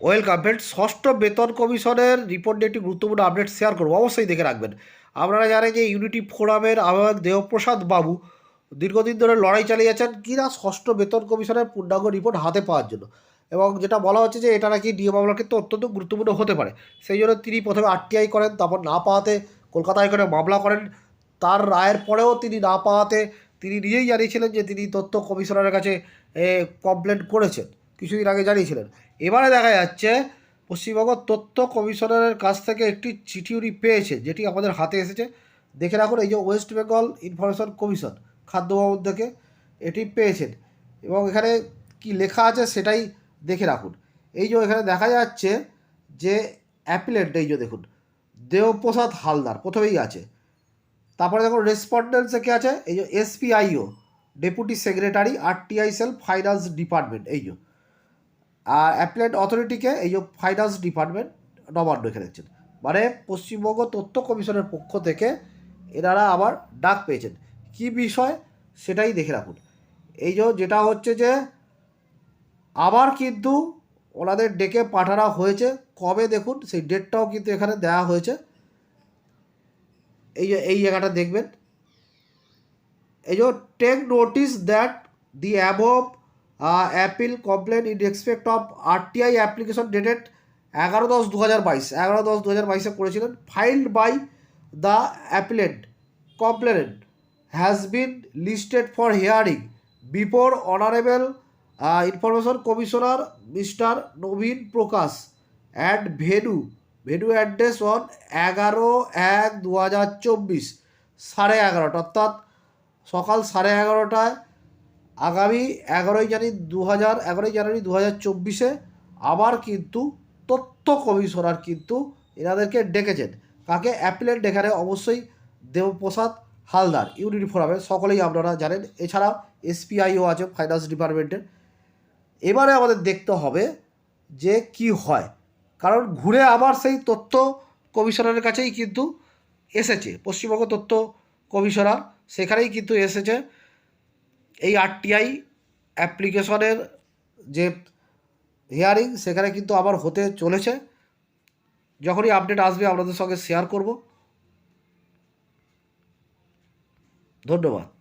Welcome friend ষষ্ঠ বেতন কমিশনের রিপোর্ট নিয়ে একটি গুরুত্বপূর্ণ আপডেট শেয়ার করব। অবশ্যই দেখে রাখবেন। আপনারা জানেন যে ইউনিটি ফোরামের আহ্বায়ক দেবপ্রসাদ বাবু দীর্ঘদিন ধরে লড়াই চালিয়ে যাচ্ছেন কিনা ষষ্ঠ বেতন কমিশনের পূর্ণাঙ্গ রিপোর্ট হাতে পাওয়ার জন্য। এবং যেটা বলা হচ্ছে যে এটা নাকি ডিএ মামলার ক্ষেত্রে অত্যন্ত গুরুত্বপূর্ণ হতে পারে। সেই জন্য তিনি প্রথমে আরটিআই করেন, তারপর না পাওয়াতে কলকাতা হাইকোর্টে মামলা করেন। তার রায়ের পরেও তিনি না পাওয়াতে তিনি নিজেই জানিয়েছিলেন যে তিনি তথ্য কমিশনারের কাছে কমপ্লেন করেছেন। কিছুদিন আগে জানিয়েছিলেন। এবারে দেখা যাচ্ছে পশ্চিমবঙ্গ তথ্য কমিশনারের কাছ থেকে একটি চিঠি উনি পেয়েছে, যেটি আমাদের হাতে এসেছে। দেখে রাখুন, এই যে ওয়েস্ট বেঙ্গল ইনফরমেশন কমিশন খাদ্য ভবন থেকে এটি পেয়েছেন। এবং এখানে কি লেখা আছে সেটাই দেখে রাখুন। এই যে এখানে দেখা যাচ্ছে যে অ্যাপিলেন্ট এই যে দেখুন, দেবপ্রসাদ হালদার, প্রথমেই আছে। তারপরে দেখুন রেসপন্ডেন্সে কে আছে? এই যে SPIO deputy secretary RTI cell finance department এই যে। আর অ্যাপ্লাইড অথরিটিকে এই যে ফাইন্যান্স ডিপার্টমেন্ট নবান্ন এখানে দেখছেন মানে পশ্চিমবঙ্গ তথ্য কমিশনের পক্ষ থেকে এনারা আবার ডাক পেয়েছেন। কি বিষয়? সেটাই দেখে রাখুন। এই যে যেটা হচ্ছে যে আবার কিন্তু ওনাদের ডেকে পাঠানো হয়েছে। কবে দেখুন? সেই ডেটটাও কিন্তু এখানে দেওয়া হয়েছে। এই যে, এই জায়গাটা দেখবেন। এই যে take notice that the above appeal complaint in respect of RTI application dated এগারো দশ দু হাজার বাইশ, এগারো দশ দু হাজার বাইশে করেছিলেন। Filed by the appellant complainant has been listed for hearing before honourable information commissioner mister Nabin Prakash at venue venue address on এগারো এক দু হাজার চব্বিশ, সাড়ে এগারোটা, অর্থাৎ সকাল সাড়ে এগারোটায় আগামী এগারোই জানুয়ারি দু হাজার এগারোই জানুয়ারি দু হাজার চব্বিশে আবার কিন্তু তথ্য কমিশনার কিন্তু এনাদেরকে ডেকেছেন। কাকে? অ্যাপিলেন্ট এখানে অবশ্যই দেবপ্রসাদ হালদার, ইউনিটি ফোরামে। সকলেই আপনারা জানেন। এছাড়া এসপিআইও আছে ফাইন্যান্স ডিপার্টমেন্টের। এবারে আমাদের দেখতে হবে যে কি হয়। কারণ ঘুরে আবার সেই তথ্য কমিশনারের কাছেই কিন্তু এসেছে। পশ্চিমবঙ্গ তথ্য কমিশনার সেখানেই কিন্তু এসেছে। এই আরটিআই অ্যাপ্লিকেশনের যে হিয়ারিং সেখানে কিন্তু আবার হতে চলেছে। যখনই আপডেট আসবে, আপনাদের সঙ্গে শেয়ার করব। ধন্যবাদ।